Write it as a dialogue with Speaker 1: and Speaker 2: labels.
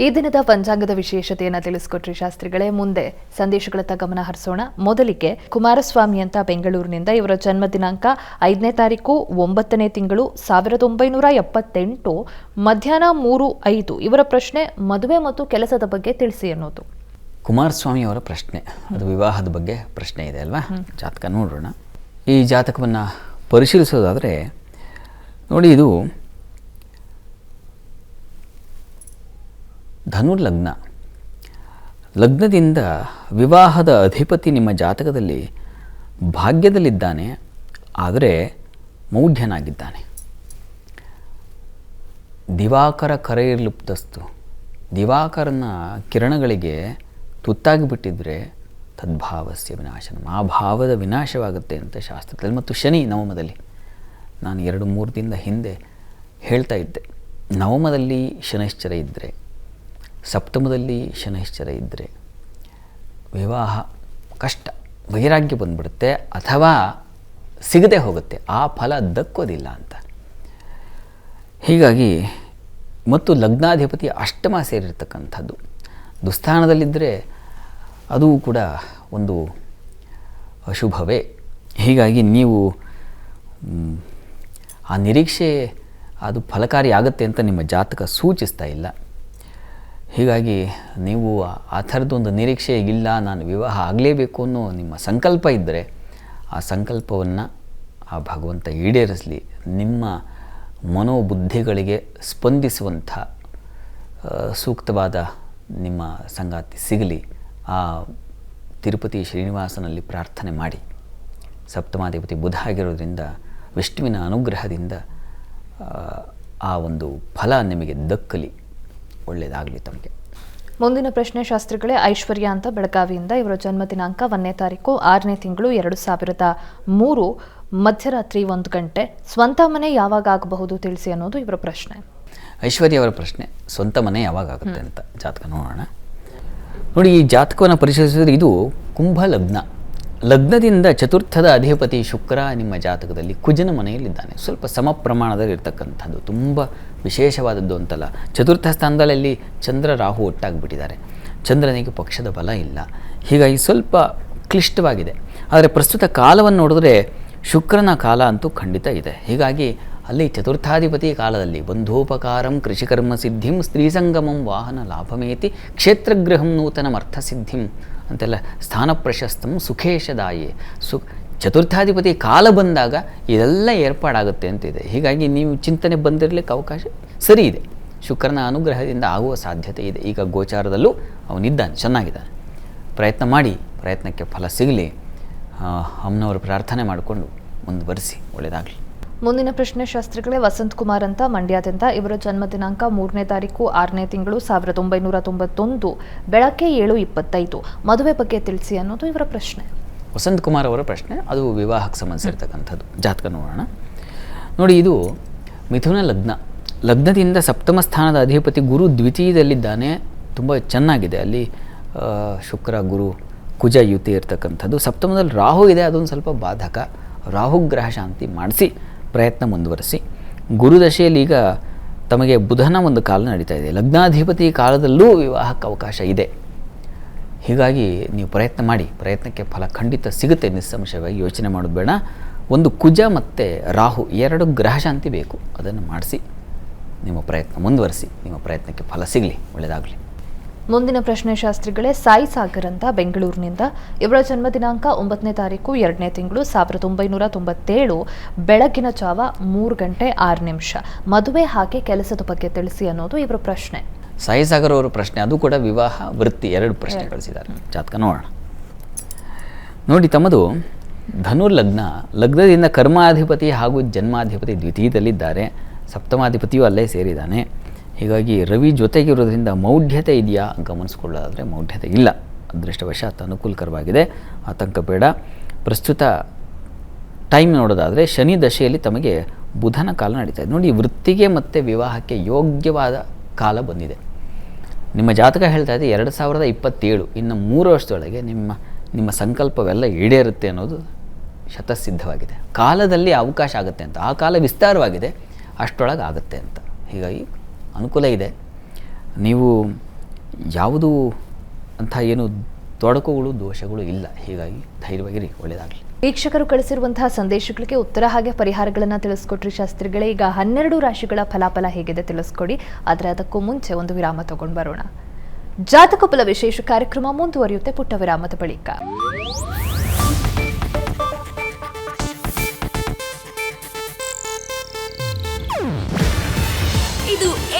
Speaker 1: ಈ ದಿನದ ಪಂಚಾಂಗದ ವಿಶೇಷತೆಯನ್ನು ತಿಳಿಸ್ಕೊಟ್ರಿ ಶಾಸ್ತ್ರಿಗಳೇ. ಮುಂದೆ ಸಂದೇಶಗಳತ್ತ ಗಮನ ಹರಿಸೋಣ. ಮೊದಲಿಗೆ ಕುಮಾರಸ್ವಾಮಿ ಅಂತ ಬೆಂಗಳೂರಿನಿಂದ ಇವರ ಜನ್ಮ ದಿನಾಂಕ ಐದನೇ ತಾರೀಕು ಒಂಬತ್ತನೇ ತಿಂಗಳು ಸಾವಿರದ ಒಂಬೈನೂರ ಎಪ್ಪತ್ತೆಂಟು ಮಧ್ಯಾಹ್ನ ಮೂರು ಐದು. ಇವರ ಪ್ರಶ್ನೆ ಮದುವೆ ಮತ್ತು ಕೆಲಸದ ಬಗ್ಗೆ ತಿಳಿಸಿ ಅನ್ನೋದು.
Speaker 2: ಕುಮಾರಸ್ವಾಮಿ ಅವರ ಪ್ರಶ್ನೆ. ಅದು ವಿವಾಹದ ಬಗ್ಗೆ ಪ್ರಶ್ನೆ ಇದೆ ಅಲ್ವಾ? ಜಾತಕ ನೋಡೋಣ. ಈ ಜಾತಕವನ್ನು ಪರಿಶೀಲಿಸೋದಾದರೆ ನೋಡಿ ಇದು ಧನು ಲಗ್ನ ಲಗ್ನದಿಂದ ವಿವಾಹದ ಅಧಿಪತಿ ನಿಮ್ಮ ಜಾತಕದಲ್ಲಿ ಭಾಗ್ಯದಲ್ಲಿದ್ದಾನೆ, ಆದರೆ ಮೌಢ್ಯನಾಗಿದ್ದಾನೆ. ದಿವಾಕರ ಕರೆಯಲುಪ್ತಸ್ತು ದಿವಾಕರನ ಕಿರಣಗಳಿಗೆ ತುತ್ತಾಗಿ ಬಿಟ್ಟಿದ್ರೆ ತದ್ಭಾವಸ್ಯ ವಿನಾಶನ. ಆ ಭಾವದ ವಿನಾಶವಾಗುತ್ತೆ ಅಂತ ಶಾಸ್ತ್ರದಲ್ಲಿ ಮತ್ತು ಶನಿ ನವಮದಲ್ಲಿ. ನಾನು ಎರಡು ಮೂರು ದಿನದ ಹಿಂದೆ ಹೇಳ್ತಾ ಇದ್ದೆ. ನವಮದಲ್ಲಿ ಶನೈಶ್ಚರ ಇದ್ದರೆ ಸಪ್ತಮದಲ್ಲಿ ಶನೈಶ್ಚರ ಇದ್ದರೆ ವಿವಾಹ, ಕಷ್ಟ, ವೈರಾಗ್ಯ ಬಂದ್ಬಿಡುತ್ತೆ ಅಥವಾ ಸಿಗದೆ ಹೋಗುತ್ತೆ, ಆ ಫಲ ದಕ್ಕೋದಿಲ್ಲ ಅಂತ. ಹೀಗಾಗಿ ಮತ್ತು ಲಗ್ನಾಧಿಪತಿ ಅಷ್ಟಮ ಸೇರಿರ್ತಕ್ಕಂಥದ್ದು. ದುಸ್ಥಾನದಲ್ಲಿದ್ದರೆ ಅದು ಕೂಡ ಒಂದು ಅಶುಭವೇ. ಹೀಗಾಗಿ ನೀವು ಆ ನಿರೀಕ್ಷೆ ಅದು ಫಲಕಾರಿ ಆಗುತ್ತೆ ಅಂತ ನಿಮ್ಮ ಜಾತಕ ಸೂಚಿಸ್ತಾ ಇಲ್ಲ. ಹೀಗಾಗಿ ನೀವು ಆ- ಥರದೊಂದು ನಿರೀಕ್ಷೆ ಇಲ್ಲ ನಾನು ವಿವಾಹ ಆಗಲೇಬೇಕು ಅನ್ನೋ ನಿಮ್ಮ ಸಂಕಲ್ಪ ಇದ್ದರೆ ಆ ಸಂಕಲ್ಪವನ್ನು ಆ ಭಗವಂತ ಈಡೇರಿಸಲಿ. ನಿಮ್ಮ ಮನೋಬುದ್ಧಿಗಳಿಗೆ ಸ್ಪಂದಿಸುವಂಥ ಸೂಕ್ತವಾದ ನಿಮ್ಮ ಸಂಗಾತಿ ಸಿಗಲಿ. ಆ ತಿರುಪತಿ ಶ್ರೀನಿವಾಸನಲ್ಲಿ ಪ್ರಾರ್ಥನೆ ಮಾಡಿ. ಸಪ್ತಮಾಧಿಪತಿ ಬುಧ ಆಗಿರೋದ್ರಿಂದ, ವಿಷ್ಣುವಿನ ಅನುಗ್ರಹದಿಂದ ಆ ಒಂದು ಫಲ ನಿಮಗೆ ದಕ್ಕಲಿ. ಒಳ್ಳೆಯದಾಗಲಿ ತಮಗೆ.
Speaker 1: ಮುಂದಿನ ಪ್ರಶ್ನೆ ಶಾಸ್ತ್ರಿಗಳೇ ಐಶ್ವರ್ಯ ಅಂತ ಬೆಳಗಾವಿಯಿಂದ ಇವರ ಜನ್ಮ ದಿನಾಂಕ ಒಂದನೇ ತಾರೀಕು ಆರನೇ ತಿಂಗಳು ಎರಡು ಸಾವಿರದ ಮೂರು ಮಧ್ಯರಾತ್ರಿ ಒಂದು ಗಂಟೆ. ಸ್ವಂತ ಮನೆ ಯಾವಾಗ ಆಗಬಹುದು ತಿಳಿಸಿ ಅನ್ನೋದು ಇವರ ಪ್ರಶ್ನೆ.
Speaker 2: ಐಶ್ವರ್ಯ ಅವರ ಪ್ರಶ್ನೆ ಸ್ವಂತ ಮನೆ ಯಾವಾಗ ಆಗುತ್ತೆ ಅಂತ ಜಾತಕ ನೋಡೋಣ. ನೋಡಿ ಈ ಜಾತಕವನ್ನು ಪರಿಶೀಲಿಸಿದ್ರೆ ಇದು ಕುಂಭ ಲಗ್ನ ಲಗ್ನದಿಂದ ಚತುರ್ಥದ ಅಧಿಪತಿ ಶುಕ್ರ ನಿಮ್ಮ ಜಾತಕದಲ್ಲಿ ಕುಜನ ಮನೆಯಲ್ಲಿದ್ದಾನೆ. ಸ್ವಲ್ಪ ಸಮ ಪ್ರಮಾಣದಲ್ಲಿ ಇರ್ತಕ್ಕಂಥದ್ದು, ತುಂಬ ವಿಶೇಷವಾದದ್ದು ಅಂತಲ್ಲ. ಚತುರ್ಥ ಸ್ಥಾನದಲ್ಲಿ ಚಂದ್ರ ರಾಹು ಒಟ್ಟಾಗಿಬಿಟ್ಟಿದ್ದಾರೆ. ಚಂದ್ರನಿಗೆ ಪಕ್ಷದ ಬಲ ಇಲ್ಲ. ಹೀಗಾಗಿ ಸ್ವಲ್ಪ ಕ್ಲಿಷ್ಟವಾಗಿದೆ. ಆದರೆ ಪ್ರಸ್ತುತ ಕಾಲವನ್ನು ನೋಡಿದ್ರೆ ಶುಕ್ರನ ಕಾಲ ಅಂತೂ ಖಂಡಿತ ಇದೆ. ಹೀಗಾಗಿ ಅಲ್ಲಿ ಚತುರ್ಥಾಧಿಪತಿ ಕಾಲದಲ್ಲಿ ಬಂಧೋಪಕಾರಂ ಕೃಷಿಕರ್ಮ ಸಿದ್ಧಿಂ ಸ್ತ್ರೀಸಂಗಮಂ ವಾಹನ ಲಾಭಮೇತಿ ಕ್ಷೇತ್ರಗೃಹಂ ನೂತನ ಅರ್ಥಸಿದ್ಧಿಂ ಅಂತೆಲ್ಲ ಸ್ಥಾನ ಪ್ರಶಸ್ತಂ ಸುಖೇಶದಾಯಿ. ಸು ಚತುರ್ಥಾಧಿಪತಿ ಕಾಲ ಬಂದಾಗ ಇದೆಲ್ಲ ಏರ್ಪಾಡಾಗುತ್ತೆ ಅಂತಿದೆ. ಹೀಗಾಗಿ ನೀವು ಚಿಂತನೆ ಬಂದಿರಲಿಕ್ಕೆ ಅವಕಾಶ ಸರಿ ಇದೆ. ಶುಕ್ರನ ಅನುಗ್ರಹದಿಂದ ಆಗುವ ಸಾಧ್ಯತೆ ಇದೆ. ಈಗ ಗೋಚಾರದಲ್ಲೂ ಅವನಿದ್ದಾನೆ, ಚೆನ್ನಾಗಿದ್ದಾನೆ. ಪ್ರಯತ್ನ ಮಾಡಿ, ಪ್ರಯತ್ನಕ್ಕೆ ಫಲ ಸಿಗಲಿ. ಅಮ್ಮನವರು ಪ್ರಾರ್ಥನೆ ಮಾಡಿಕೊಂಡು ಮುಂದುವರಿಸಿ, ಒಳ್ಳೆಯದಾಗಲಿ.
Speaker 1: ಮುಂದಿನ ಪ್ರಶ್ನೆ ಶಾಸ್ತ್ರಿಗಳೇ, ವಸಂತ್ ಕುಮಾರ್ ಅಂತ ಮಂಡ್ಯದಿಂದ ಇವರ ಜನ್ಮ ದಿನಾಂಕ ಮೂರನೇ ತಾರೀಕು ಆರನೇ ತಿಂಗಳು ಸಾವಿರದ ಒಂಬೈನೂರ ತೊಂಬತ್ತೊಂದು, ಬೆಳಗ್ಗೆ ಏಳು ಇಪ್ಪತ್ತೈದು. ಮದುವೆ ಬಗ್ಗೆ ತಿಳಿಸಿ ಅನ್ನೋದು ಇವರ ಪ್ರಶ್ನೆ.
Speaker 2: ವಸಂತ್ ಕುಮಾರ್ ಅವರ ಪ್ರಶ್ನೆ, ಅದು ವಿವಾಹಕ್ಕೆ ಸಂಬಂಧಿಸಿರ್ತಕ್ಕಂಥದ್ದು. ಜಾತಕ ನೋಡೋಣ. ನೋಡಿ, ಇದು ಮಿಥುನ ಲಗ್ನ. ಲಗ್ನದಿಂದ ಸಪ್ತಮ ಸ್ಥಾನದ ಅಧಿಪತಿ ಗುರು ದ್ವಿತೀಯದಲ್ಲಿದ್ದಾನೆ. ತುಂಬ ಚೆನ್ನಾಗಿದೆ. ಅಲ್ಲಿ ಶುಕ್ರ, ಗುರು, ಕುಜ ಯುತಿ ಇರ್ತಕ್ಕಂಥದ್ದು. ಸಪ್ತಮದಲ್ಲಿ ರಾಹು ಇದೆ, ಅದೊಂದು ಸ್ವಲ್ಪ ಬಾಧಕ. ರಾಹುಗ್ರಹ ಶಾಂತಿ ಮಾಡಿಸಿ. ಪ್ರಯತ್ನ ಮುಂದುವರಿಸಿ. ಗುರುದಶೆಯಲ್ಲಿ ಈಗ ತಮಗೆ ಬುಧನ ಒಂದು ಕಾಲ ನಡೀತಾ ಇದೆ. ಲಗ್ನಾಧಿಪತಿ ಕಾಲದಲ್ಲೂ ವಿವಾಹಕ್ಕೆ ಅವಕಾಶ ಇದೆ. ಹೀಗಾಗಿ ನೀವು ಪ್ರಯತ್ನ ಮಾಡಿ. ಪ್ರಯತ್ನಕ್ಕೆ ಫಲ ಖಂಡಿತ ಸಿಗುತ್ತೆ. ನಿಸ್ಸಂಶಯವಾಗಿ ಯೋಚನೆ ಮಾಡೋದು ಬೇಡ. ಒಂದು ಕುಜ ಮತ್ತು ರಾಹು ಎರಡು ಗ್ರಹ ಶಾಂತಿ ಬೇಕು. ಅದನ್ನು ಮಾಡಿಸಿ. ನಿಮ್ಮ ಪ್ರಯತ್ನ ಮುಂದುವರಿಸಿ. ನಿಮ್ಮ ಪ್ರಯತ್ನಕ್ಕೆ ಫಲ ಸಿಗಲಿ. ಒಳ್ಳೆಯದಾಗಲಿ.
Speaker 1: ಮುಂದಿನ ಪ್ರಶ್ನೆ ಶಾಸ್ತ್ರಿಗಳೇ ಸಾಯಿ ಸಾಗರ್ ಅಂತ ಬೆಂಗಳೂರಿನಿಂದ. ಇವರ ಜನ್ಮ ದಿನಾಂಕ ಒಂಬತ್ತನೇ ತಾರೀಕು ಎರಡನೇ ತಿಂಗಳು ಸಾವಿರದ ಒಂಬೈನೂರ ತೊಂಬತ್ತೇಳು ಬೆಳಗಿನ ಜಾವ ಮೂರು ಗಂಟೆ ಆರು ನಿಮಿಷ. ಮದುವೆ ಹಾಗೆ ಕೆಲಸದ ಬಗ್ಗೆ ತಿಳಿಸಿ ಅನ್ನೋದು ಇವರ ಪ್ರಶ್ನೆ.
Speaker 2: ಸಾಯಿ ಸಾಗರ್ ಅವರ ಪ್ರಶ್ನೆ ಅದು ಕೂಡ ವಿವಾಹ ವೃತ್ತಿ ಎರಡು ಪ್ರಶ್ನೆ ಕಳಿಸಿದ್ದಾರೆ. ಜಾತಕ ನೋಡೋಣ. ನೋಡಿ ತಮ್ಮದು ಧನು ಲಗ್ನ ಲಗ್ನದಿಂದ ಕರ್ಮಾಧಿಪತಿ ಹಾಗೂ ಜನ್ಮಾಧಿಪತಿ ದ್ವಿತೀಯದಲ್ಲಿದ್ದಾರೆ. ಸಪ್ತಮಾಧಿಪತಿಯೂ ಅಲ್ಲೇ ಸೇರಿದ್ದಾನೆ. ಹೀಗಾಗಿ ರವಿ ಜೊತೆಗಿರೋದ್ರಿಂದ ಮೌಢ್ಯತೆ ಇದೆಯಾ ಗಮನಿಸ್ಕೊಳ್ಳೋದಾದರೆ ಮೌಢ್ಯತೆ ಇಲ್ಲ. ಅದೃಷ್ಟವಶಾತ್ ಅನುಕೂಲಕರವಾಗಿದೆ. ಆತಂಕ ಬೇಡ. ಪ್ರಸ್ತುತ ಟೈಮ್ ನೋಡೋದಾದರೆ ಶನಿ ದಶೆಯಲ್ಲಿ ತಮಗೆ ಬುಧನ ಕಾಲ ನಡೀತಾ ಇದೆ. ನೋಡಿ, ವೃತ್ತಿಗೆ ಮತ್ತು ವಿವಾಹಕ್ಕೆ ಯೋಗ್ಯವಾದ ಕಾಲ ಬಂದಿದೆ. ನಿಮ್ಮ ಜಾತಕ ಹೇಳ್ತಾ ಇದೆ ಎರಡು ಸಾವಿರದ ಇಪ್ಪತ್ತೇಳು. ಇನ್ನು ಮೂರು ವರ್ಷದೊಳಗೆ ನಿಮ್ಮ ನಿಮ್ಮ ಸಂಕಲ್ಪವೆಲ್ಲ ಈಡೇರುತ್ತೆ ಅನ್ನೋದು ಶತಸಿದ್ಧವಾಗಿದೆ. ಕಾಲದಲ್ಲಿ ಅವಕಾಶ ಆಗುತ್ತೆ ಅಂತ. ಆ ಕಾಲ ವಿಸ್ತಾರವಾಗಿದೆ. ಅಷ್ಟರೊಳಗೆ ಆಗುತ್ತೆ ಅಂತ. ಹೀಗಾಗಿ ಅನುಕೂಲ ಇದೆ. ನೀವು ಯಾವುದು ಅಂಥ ಏನು ತೊಡಕುಗಳು, ದೋಷಗಳು ಇಲ್ಲ. ಹೀಗಾಗಿ ಧೈರ್ಯವಾಗಿರಿ, ಒಳ್ಳೆಯದಾಗಲಿ.
Speaker 1: ವೀಕ್ಷಕರು ಕಳಿಸಿರುವಂತಹ ಸಂದೇಶಗಳಿಗೆ ಉತ್ತರ ಹಾಗೆ ಪರಿಹಾರಗಳನ್ನು ತಿಳಿಸ್ಕೊಟ್ರಿ ಶಾಸ್ತ್ರಿಗಳೇ. ಈಗ ಹನ್ನೆರಡು ರಾಶಿಗಳ ಫಲಾಫಲ ಹೇಗಿದೆ ತಿಳಿಸ್ಕೊಡಿ. ಆದರೆ ಅದಕ್ಕೂ ಮುಂಚೆ ಒಂದು ವಿರಾಮ ತಗೊಂಡು ಬರೋಣ. ಜಾತಕ ಫಲ ವಿಶೇಷ ಕಾರ್ಯಕ್ರಮ ಮುಂದುವರಿಯುತ್ತೆ ಪುಟ್ಟ ವಿರಾಮದ ಬಳಿಕ.